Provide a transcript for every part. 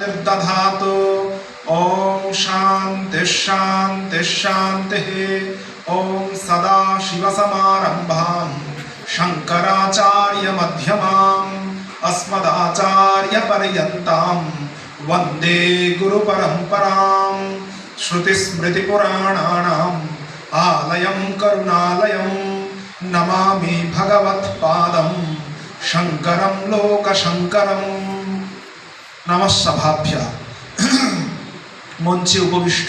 दधातु ॐ शान्तिः शान्तिः शान्तिः ॐ सदाशिवसमारम्भां शङ्कराचार्यमध्यमाम् अस्मदाचार्यपर्यन्तां वंदे गुरुपरम्परां श्रुतिस्मृतिपुराणानाम् आलयं करुणालयं नमामि নমস্সভাভ্যা মঞ্চে উপবিষ্ট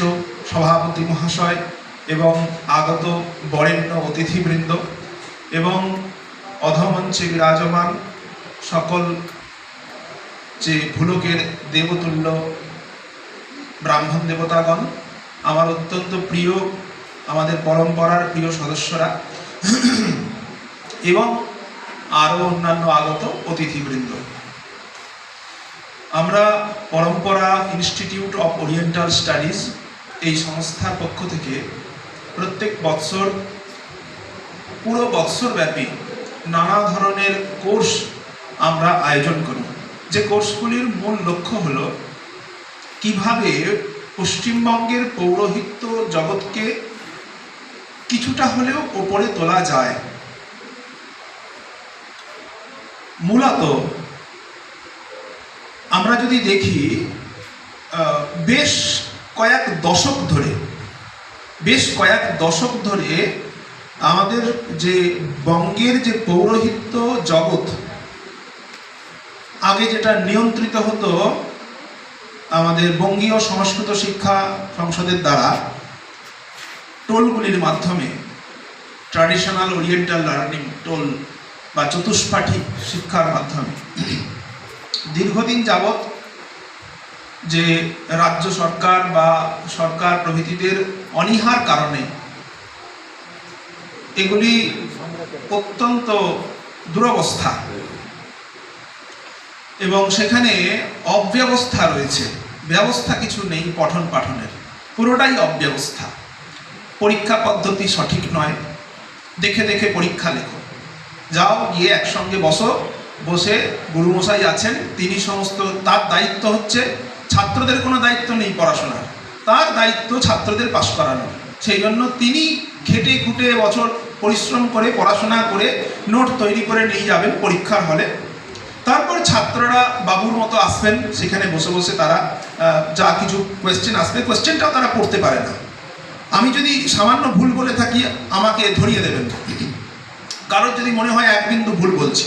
সভাপতি মহাশয় এবং আগত বরেণ্য অতিথিবৃন্দ এবং অধমঞ্চে বিরাজমান সকল যে ভুলকের দেবতুল্য ব্রাহ্মণ দেবতাগণ, আমার অত্যন্ত প্রিয়, আমাদের পরম্পরার প্রিয় সদস্যরা এবং আরও অন্যান্য আগত অতিথিবৃন্দ। আমরা পরম্পরা ইনস্টিটিউট অফ ওরিয়েন্টাল স্টাডিজ এই সংস্থার পক্ষ থেকে প্রত্যেক বৎসর, পুরো বৎসরব্যাপী নানা ধরনের কোর্স আমরা আয়োজন করি। যে কোর্সগুলির মূল লক্ষ্য হল কীভাবে পশ্চিমবঙ্গের পৌরোহিত্য জগৎকে কিছুটা হলেও ওপরে তোলা যায়। মূলত আমরা যদি দেখি বেশ কয়েক দশক ধরে, বেশ কয়েক দশক ধরে আমাদের যে বঙ্গের যে পৌরোহিত্য জগৎ, আগে যেটা নিয়ন্ত্রিত হতো আমাদের বঙ্গীয় সংস্কৃত শিক্ষা সংসদের দ্বারা, টোলগুলির মাধ্যমে ট্র্যাডিশনাল ওরিয়েন্টাল লার্নিং টোল বা চতুষ্পাঠী শিক্ষার মাধ্যমে। দীর্ঘদিন যাবৎ যে রাজ্য সরকার বা সরকার প্রভৃতিদের অনীহার কারণে এগুলি অত্যন্ত দুরবস্থা এবং সেখানে অব্যবস্থা রয়েছে। ব্যবস্থা কিছু নেই পঠন পাঠনের। পুরোটাই অব্যবস্থা। পরীক্ষা পদ্ধতি সঠিক নয়। দেখে দেখে পরীক্ষা লেখো। যাও গিয়ে একসঙ্গে বসো। বসে গুরুমশাই আছেন, তিনি সমস্ত তার দায়িত্ব হচ্ছে ছাত্রদের কোনো দায়িত্ব নেই পড়াশোনার। তার দায়িত্ব ছাত্রদের পাশ করানো। সেই জন্য তিনি খেটে খুঁটে বছর পরিশ্রম করে, পড়াশোনা করে, নোট তৈরি করে নিয়ে যাবেন পরীক্ষার হলে। তারপর ছাত্ররা বাবুর মতো আসবেন, সেখানে বসে বসে তারা যা কিছু কোয়েশ্চেন আসবে কোয়েশ্চেনটাও তারা পড়তে পারে না। আমি যদি সামান্য ভুল বলে থাকি, আমাকে ধরিয়ে দেবেন। কারোর যদি মনে হয় এক বিন্দু ভুল বলছি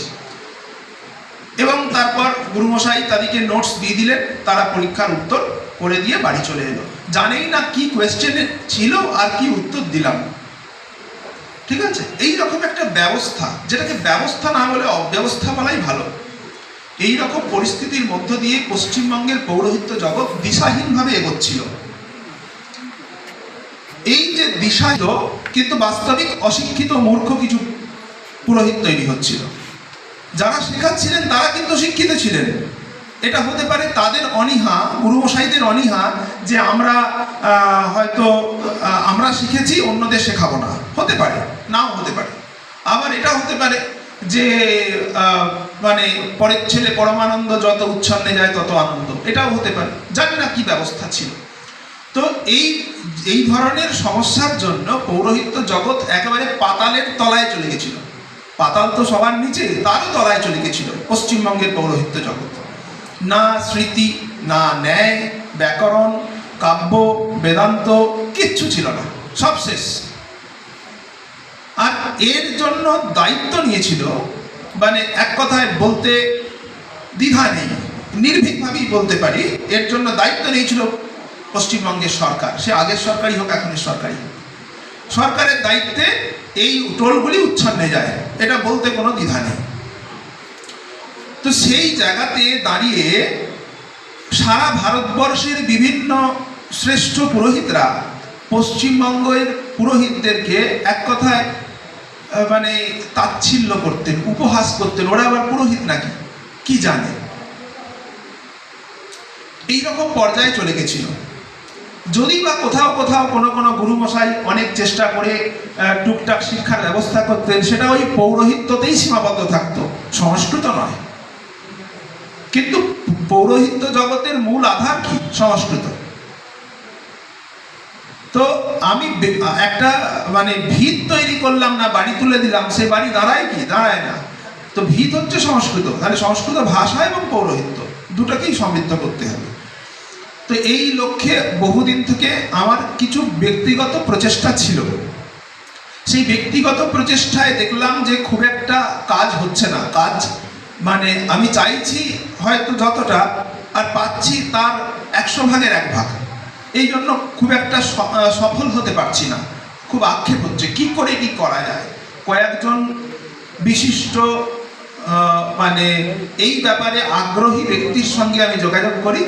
এবং তারপর গুরুমশাই তাদেরকে নোটস দিয়ে দিলেন, তারা পরীক্ষার উত্তর করে দিয়ে বাড়ি চলে এলো। জানেই না কি কোয়েশ্চেন ছিল আর কি উত্তর দিলাম। ঠিক আছে? এই রকম একটা ব্যবস্থা, যেটাকে ব্যবস্থা না বলে অব্যবস্থা বলাই ভালো। এই রকম পরিস্থিতির মধ্য দিয়ে পশ্চিমবঙ্গের পৌরোহিত্য জগৎ দিশাহীনভাবে এগোচ্ছিল। এই যে দিশাহিত কিন্তু বাস্তবিক অশিক্ষিত মূর্খ কিছু পুরোহিত তৈরি হচ্ছিল। যারা শেখাচ্ছিলেন, তারা কিন্তু শিক্ষিত ছিলেন। এটা হতে পারে তাদের অনীহা, গুরুমশাইদের অনীহা, যে আমরা হয়তো আমরা শিখেছি, অন্যদের শেখাবো না। হতে পারে, নাও হতে পারে। আবার এটা হতে পারে যে মানে পরের ছেলে পরমানন্দ যত উচ্ছন্নে যায়, তত আনন্দ। এটাও হতে পারে। জানি না কি ব্যবস্থা ছিল। তো এই এই ধরনের সমস্যার জন্য পৌরোহিত্য জগৎ একেবারে পাতালের তলায় চলে গেছিল। পাতাল তো সবার নিচে, তারও তলায় চলে গেছিল পশ্চিমবঙ্গের পৌরোহিত্য জগৎ। না স্মৃতি, না ন্যায়, ব্যাকরণ, কাব্য, বেদান্ত, কিচ্ছু ছিল না, সব শেষ। আর এর জন্য দায়িত্ব নিয়েছিল মানে এক কথায় বলতে দ্বিধা নেই, নির্ভীকভাবেই বলতে পারি, এর জন্য দায়িত্ব নিয়েছিল পশ্চিমবঙ্গের সরকার, সে আগের সরকারই হোক, এখনের সরকারই হোক। সরকারের দায়িত্বে এই টোলগুলি উচ্ছন্নে যায়। এটা বলতে কোনো দ্বিধা নেই। তো সেই জায়গাতে দাঁড়িয়ে সারা ভারতবর্ষের বিভিন্ন শ্রেষ্ঠ পুরোহিতরা পশ্চিমবঙ্গের পুরোহিতদেরকে এক কথায় মানে তাচ্ছিল্য করতেন, উপহাস করতেন। ওরা আবার পুরোহিত নাকি? কি জানে? এইরকম পর্যায়ে চলে গেছিল। যদি বা কোথাও কোথাও কোনো কোনো গুরুমশাই অনেক চেষ্টা করে টুকটাক শিক্ষার ব্যবস্থা করতেন, সেটা ওই পৌরোহিত্যতেই সীমাবদ্ধ থাকতো। সংস্কৃত নয়। কিন্তু পৌরোহিত্য জগতের মূল আধার কি? সংস্কৃত। তো আমি একটা মানে ভিত তৈরি করলাম না, বাড়ি তুলে দিলাম, সে বাড়ি দাঁড়ায় কি? দাঁড়ায় না। তো ভিত হচ্ছে সংস্কৃত। তাহলে সংস্কৃত ভাষা এবং পৌরোহিত্য, দুটাকেই সমৃদ্ধ করতে হবে। তো এই লক্ষ্যে বহুদিন থেকে আমার কিছু ব্যক্তিগত প্রচেষ্টা ছিল। সেই ব্যক্তিগত প্রচেষ্টায় দেখলাম যে খুব একটা কাজ হচ্ছে না। কাজ মানে আমি চাইছি হয়তো যতটা, আর পাচ্ছি তার একশো ভাগের এক ভাগ। এই জন্য খুব একটা সফল হতে পারছি না। খুব আক্ষেপ হচ্ছে, কি করে কি করা যায়? কয়েকজন বিশিষ্ট মানে এই ব্যাপারে আগ্রহী ব্যক্তির সঙ্গে আমি যোগাযোগ করি